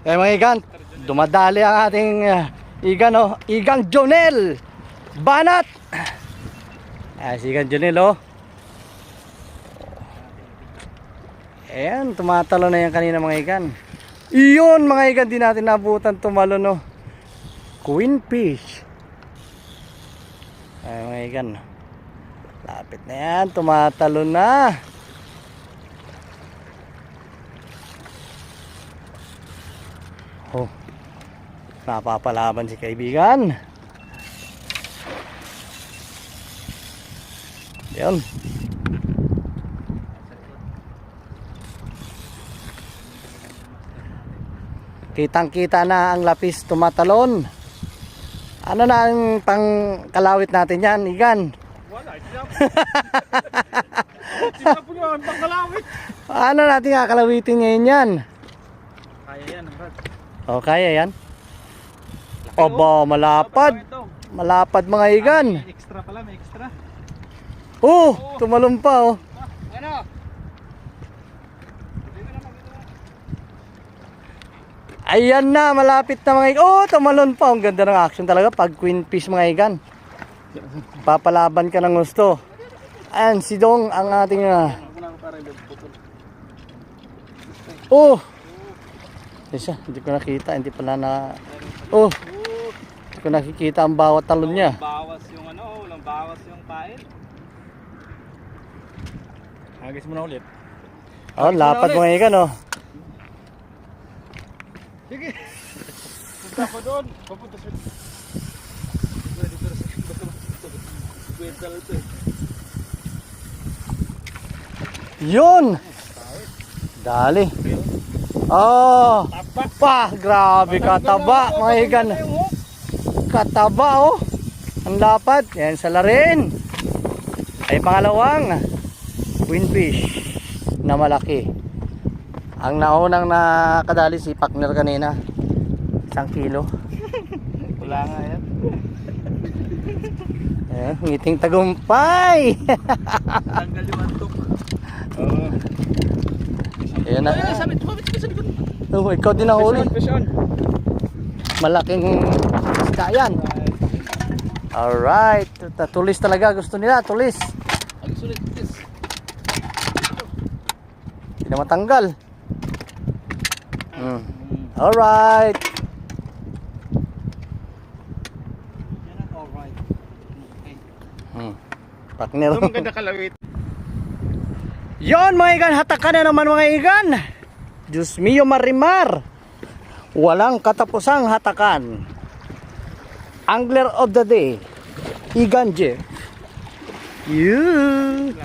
Eh mga igan, dumadali ang ating uh, igan oh, igang Jonel. Banat. Ah, si igang Jonel oh. Ayan, tumatalo na yan kanina mga igan. Iyon mga igan, di natin nabutan tumalo no. Queen fish. Ay mga igan. Lapit na yan, tumatalo na. Oh. Napapalaban si kaibigan. Yan. Kitang-kita na ang lapis tumatalon. Ano na ang pang kalawit natin yan, Igan? Wala, pangkalawit. Ano natin kakalawitin ngayon yan? Kaya yan, Brad. O, kaya yan? Oba, malapad. Ito. Malapad mga Igan. May extra pala, may extra. Oh, tumalon pa oh. Ano? Ayan na, malapit na mga igan. Oh, tumalon pa. Ang ganda ng action talaga pag queen fish mga igan. Papalaban ka ng gusto. Ayan, si Dong ang ating... ah, putol. oh! Isa, hindi ko nakita. Hindi pala na... Oh! Hindi ko nakikita ang bawat talon niya. Bawas yung ano, walang bawas yung pain. Hagis mo na ulit. Oh, lapad mga igan oh. Sige. Punta pa doon. Papunta sa... Yun! Dali. Oh! Tapa. Pa, grabe kataba mga igan. Kataba oh. Ang lapad. Yan sa larin. Ay pangalawang winfish na malaki. Ang naunang nakadali si partner kanina. Isang kilo. Wala nga yan. Ayan, ngiting tagumpay. Tanggal yung antok. Ayan na. Ay, sabi, sabi, sabi, sabi. Oh, ikaw din ang huli. Malaking isda yan. Alright. Tulis talaga. Gusto nila. Tulis. Ang sulit. Yes. Hindi na matanggal. Mm. Alright. Yan ang alright. Okay. Mm. Partner. Ito maganda kalawit. Yon mga igan, hatakan na naman mga igan. Diyos mio marimar. Walang katapusang hatakan. Angler of the day. Igan Jeff. You.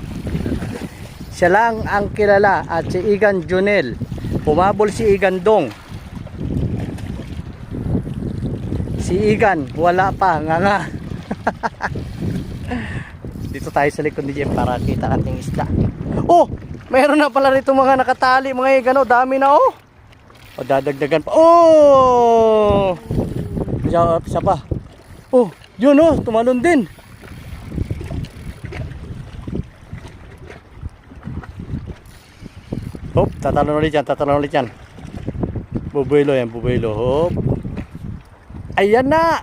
Siya lang ang kilala at si Igan Junel. Pumabol si Igan Dong. Si Igan, wala pa, nga nga. Dito tayo sa likod ni Jeff para kita ating isda. Oh! Mayroon na pala rito mga nakatali mga igano. Dami na oh! O dadagdagan pa. Oh! Isa, isa pa. Oh! Yun oh! Tumalon din. Hop! Tatalon ulit yan. Tatalon ulit yan. Bubuelo yan. Bubuelo. Hop! Ayan na!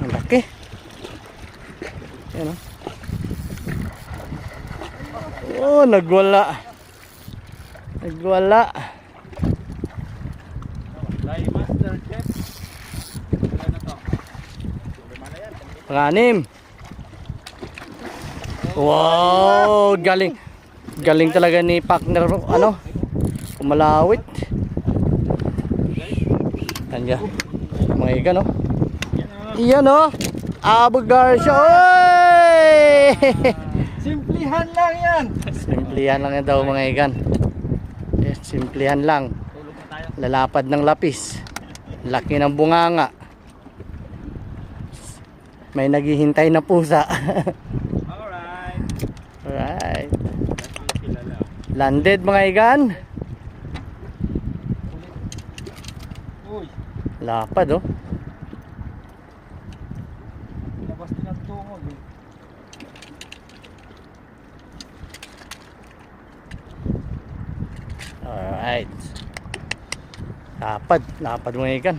Ang laki. Ayan o. Oh, nagwala. Nagwala. Fly Master Jet. Wala na to. Lima na yan. Panganim. Wow, galing. Galing talaga ni partner ano? Kumalawit. Kanya. Mga igan oh. Iyan Garcia. Oy! Simplihan lang yan. Simplihan lang yan daw mga igan. Eh, simplihan lang. Na. Lalapad ng lapis. Laki ng bunganga. May naghihintay na pusa. Alright. Alright. Landed mga igan. Lapad oh. Labas din ang tungod eh. Alright. Lapad. Lapad mga ikan.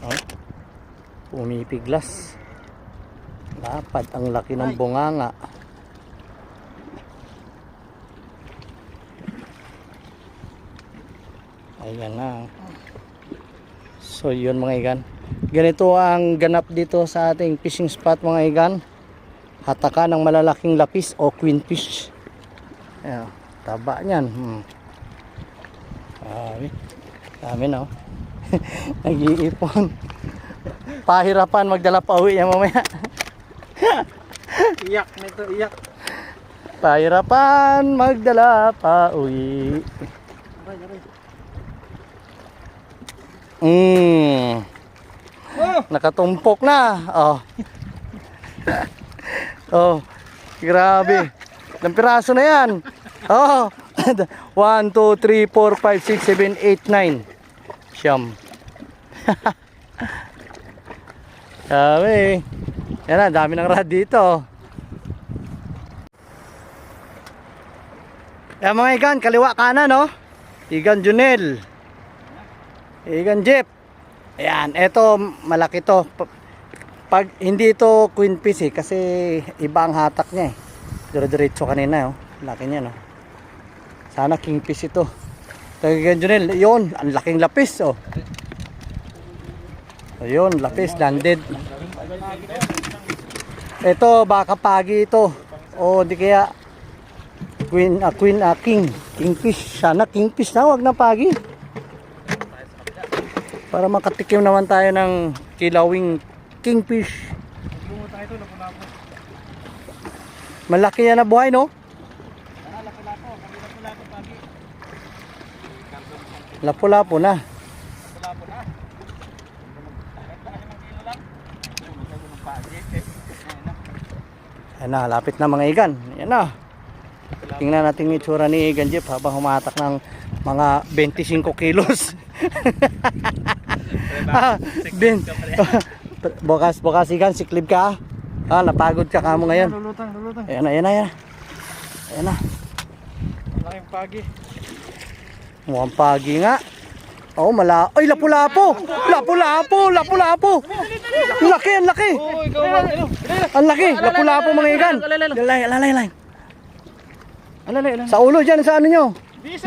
Oh. Pumipiglas. Lapad. Ang laki ng bunganga. Ayan na. So yun mga ikan. Ganito ang ganap dito sa ating fishing spot mga ikan. Hataka ng malalaking lapis o queen fish. Ayan, taba niyan. Hmm. Dami. Dami na oh. Nag-iipon. Pahirapan magdala pa uwi yan mamaya. Iyak nito, iyak. Pahirapan magdala pa uwi. Mm. Oh! Nakatumpok na. Oh. oh. Grabe. Ilang piraso na yan. Oh. 1, 2, 3, 4, 5, 6, 7, 8, 9. Siyam. Dami. Yan na, dami ng rad dito. Yan mga ikan, kaliwa kanan, no? Igan Junel. Igan Jeep. Ayan, eto malaki to. Pa- Pag hindi ito queen fish eh, kasi iba ang hatak niya eh. Dire-diretso kanina oh. Laki niya no. Sana kingfish ito. Tagagan Junel, yun, ang laking lapis oh. Ayun, lapis landed. Ito baka pagi ito. O di kaya queen ah, queen ah, king kingfish. Sana kingfish na, wag na pagi. Para makatikim naman tayo ng kilawing kingfish. Malaki yan na buhay, no? Ah, lapo-lapo. Kami lapo-lapo pagi. Lapo-lapo na. Lapo-lapo na. Kahit tayo ng kilo lang. Ayun, masyado ng pagi. Eh, ayun na. Ayan na, lapit na mga igan. Ayan na. Tingnan natin yung itsura ni Igan Jeep habang humatak ng mga 25 kilos. Ah, Ben, bukas, bukas Igan, siklib ka. Ah, napagod ka kamo ngayon. Lulutang, lulutang. Ayan na, ayan na, ayan na. Ayan na. Malaking pagi. Mukhang pagi nga. Oh, mala. Ay, lapu-lapo. Lapu-lapo, lapu-lapo. Ang laki, ang laki. Ang laki. Lapu-lapo mga igan. Lalay, lalay, lalay. Alalay, alalay. Sa ulo dyan, sa ano nyo?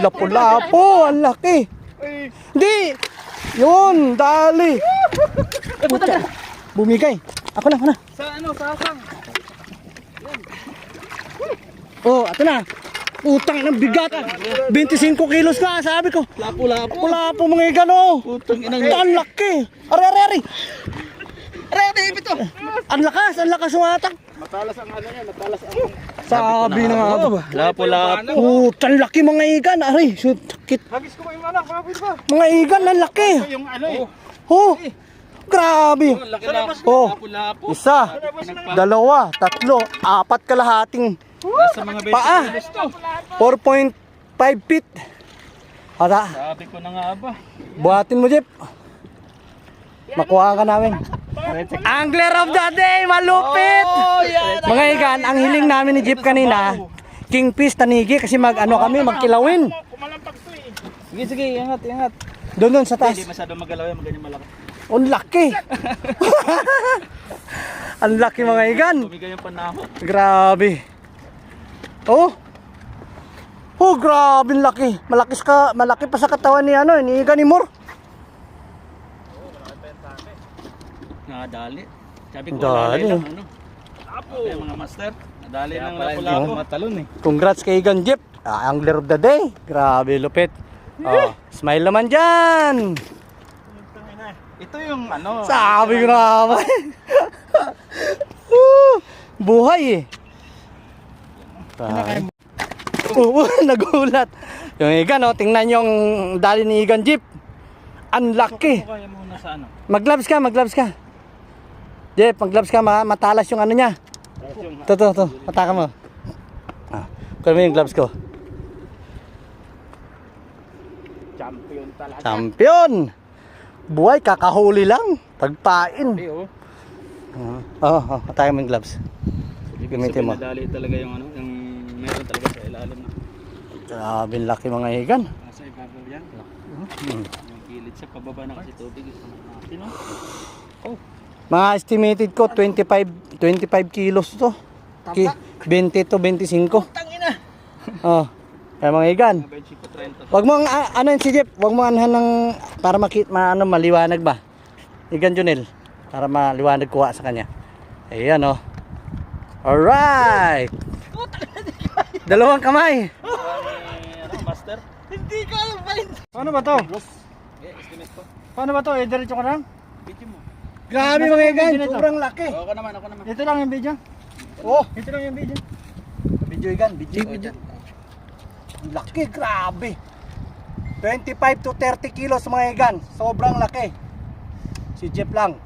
Lapu-lapo, ang laki. Ay, Hindi. Yun, dali. Pucha. Bumigay. Ako na, ako na. Sa ano, sa asang. Oh, ato na. Utang ng bigat. 25 kilos ka, sabi ko. Lapo-lapo. Lapu-lapo mga igan, oh. Putang inang Ang laki. Ari, ari, ari. Ari, ari, ipito. Ang lakas, ang lakas umatak. Matalas ang ano niya, matalas ang... Sabi na nga ba? Lapo-lapo. Putang laki mga igan. Ari, sakit. Hagis ko ba yung anak? Kapit ba? Mga igan, ang laki. Yung ano eh. Oh, grabe. Oh, isa, dalawa, tatlo, apat kalahating Nasa mga 20 paa. kilos to. 4.5 feet. Ata, Sabi ko na nga ba. buhatin mo, Jeep. Makuha ka namin. Angler of the day, malupit! Mga igan, ang hiling namin ni Jeep kanina, kingfish tanigi kasi mag ano kami, magkilawin. Kumalampag to eh. Sige, sige, ingat, ingat. Doon doon sa taas. Hindi masyado magalaw yan, maganyan malaki. Ang laki. ang laki mga igan. Tumigay yung panaho. Grabe. Oh. Oh, grabe laki. Malaki ka, malaki pa sa katawan ni ano, ni Igan ni Moore. Nadali. Sabi ko, Dali. lang, ano. Lapo. mga master. Nadali ng lapo-lapo. Matalon eh. Congrats kay Igan Jeep. Ah, angler of the day. Grabe, lupit. Oh, smile naman dyan. Ito yung ano. Sabi ko naman. Woo, Buhay eh. Tayo. Oo, nagulat. Yung Igan, oh, tingnan yung dali ni Igan Jeep. Ang laki. Ano. Mag-gloves ka, mag-gloves ka. Jeff, mag-gloves ka, ma matalas yung ano niya. Ito, ito, ito. Pataka mo. Ah, kunin mo yung gloves ko. champion talaga. Champion! Buhay, kakahuli lang. Pagpain. Hey, oh. Oo, oh, oh, pataka mo yung gloves. Gamitin mo. nadali talaga yung ano, yung meron talaga sa ilalim na. Grabe laki mga higan. Nasa ibabaw yan. Hmm. Yung kilid sa pababa na kasi tubig. Natin, no? Oh. Mga estimated ko 25 25 kilos to. Ki 20 to 25. Tangina! Oh. Kaya mga higan. 25, 30. Wag mo ang ah, ano si Jeff, wag mo anhan ng para makit ma, ano, maliwanag ba. Higan Junel para maliwanag kuha sa kanya. Ayan oh. Alright. Dalawang kamay. Master? Hindi ko alam ba? Paano ba to? Eh, estimate ko. Paano ba to? Eh, diretso ka lang? Video mo. Grabe mga higan, sobrang laki. Oh, ako naman, ako naman. Ito lang yung video. Oh, ito lang yung video. Video higan, video. Ang Laki, grabe. 25 to 30 kilos mga higan. Sobrang laki. Si Jeff lang.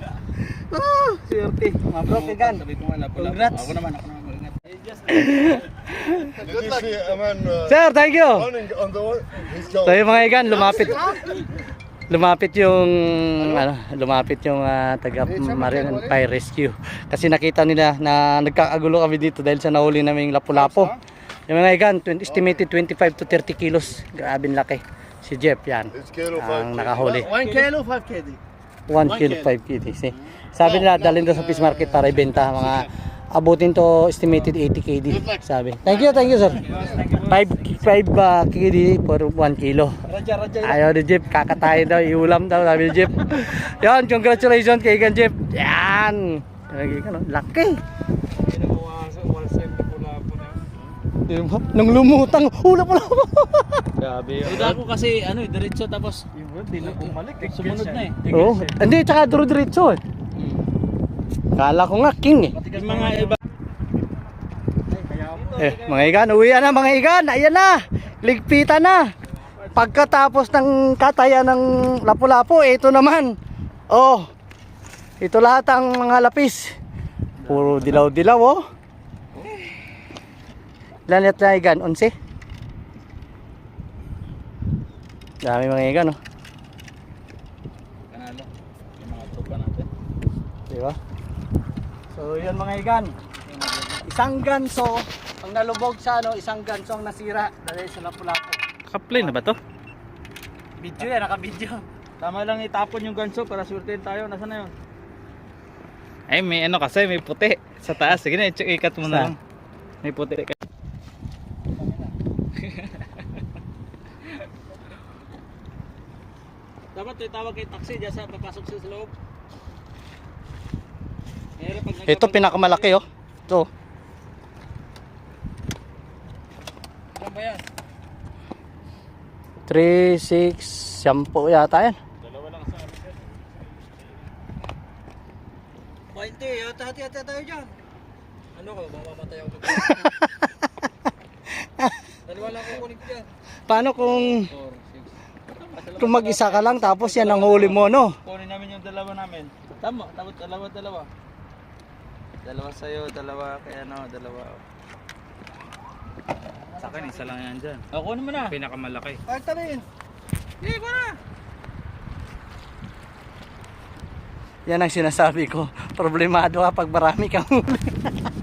ah, swerte. Mga bro, lapo-lapo. Congrats. Ako naman, ako naman. Ingat. Just Did you see a man uh, Sir, thank you. running on the wall? He's So yung mga higan, lumapit. Lumapit yung ano, lumapit yung ah, taga Marine and Fire Rescue. Kasi nakita nila na nagkakagulo kami dito dahil sa nahuli naming lapu-lapo. Yung mga higan, 20, estimated 25 to 30 kilos. Grabe laki. Si Jeff yan. It's kilo Ang 5 nakahuli. 1 kilo, 5 kg. 1 kilo 5 kg. See? Sabi nila dalhin daw sa fish market para ibenta mga abutin to estimated 80 kg. Sabi. Thank you, thank you sir. 5 5 uh, kg for 1 kilo. Ayaw ni Jeep, kakatayin daw, iulam daw, sabi ni Jeep. Yan, congratulations kay Igan Jeep. Yan. Laki. Nung lumutang, hula pala ako. Grabe. Duda ako kasi, ano eh, diretso tapos. Hindi na bumalik. Sumunod na eh. Oo, hindi, tsaka duro-diretso eh. Kala ko nga king eh. Yung mga iba. Eh, mga igan, uwi na mga igan. Ayan na. Ligpitan na. Pagkatapos ng kataya ng lapu-lapu, ito naman. Oh. Ito lahat ang mga lapis. Puro dilaw-dilaw oh. Ilan net na igan? 11? Dami mga igan oh. Kanalo. Yung mga tropa natin. Di ba? So, yun mga igan. Isang ganso ang nalubog sa ano, isang ganso ang nasira dahil sa lapu-lapu. Naka-play na ba to? Video yan, naka-video. Tama lang itapon yung ganso para swertein tayo. Nasaan na yun? Ay, may ano kasi, may puti sa taas. Sige na, ikat mo na. May puti. Dapat tawag kay taxi dyan sa papasok sa loob. Ito pinakamalaki oh. Ito. Saan ba yan? 3, 6, 10 yata yan. Dalawa lang sa amin. 20, yata hati-hati tayo dyan. Ano ko, mamamatay ako. Dalawa lang kukunin ko dyan. Paano kung 4, 6. kung mag-isa ka lang tapos yan ang huli mo no? Kunin namin yung dalawa namin. Tama, tapos dalawa, dalawa. Sa'yo, dalawa kay ano, dalawa. Sa akin, isa lang yan dyan. O, kunin mo na. Pinakamalaki. Ay, tabihin. Hindi ko na. Yan ang sinasabi ko. Problemado ka pag marami kang huli.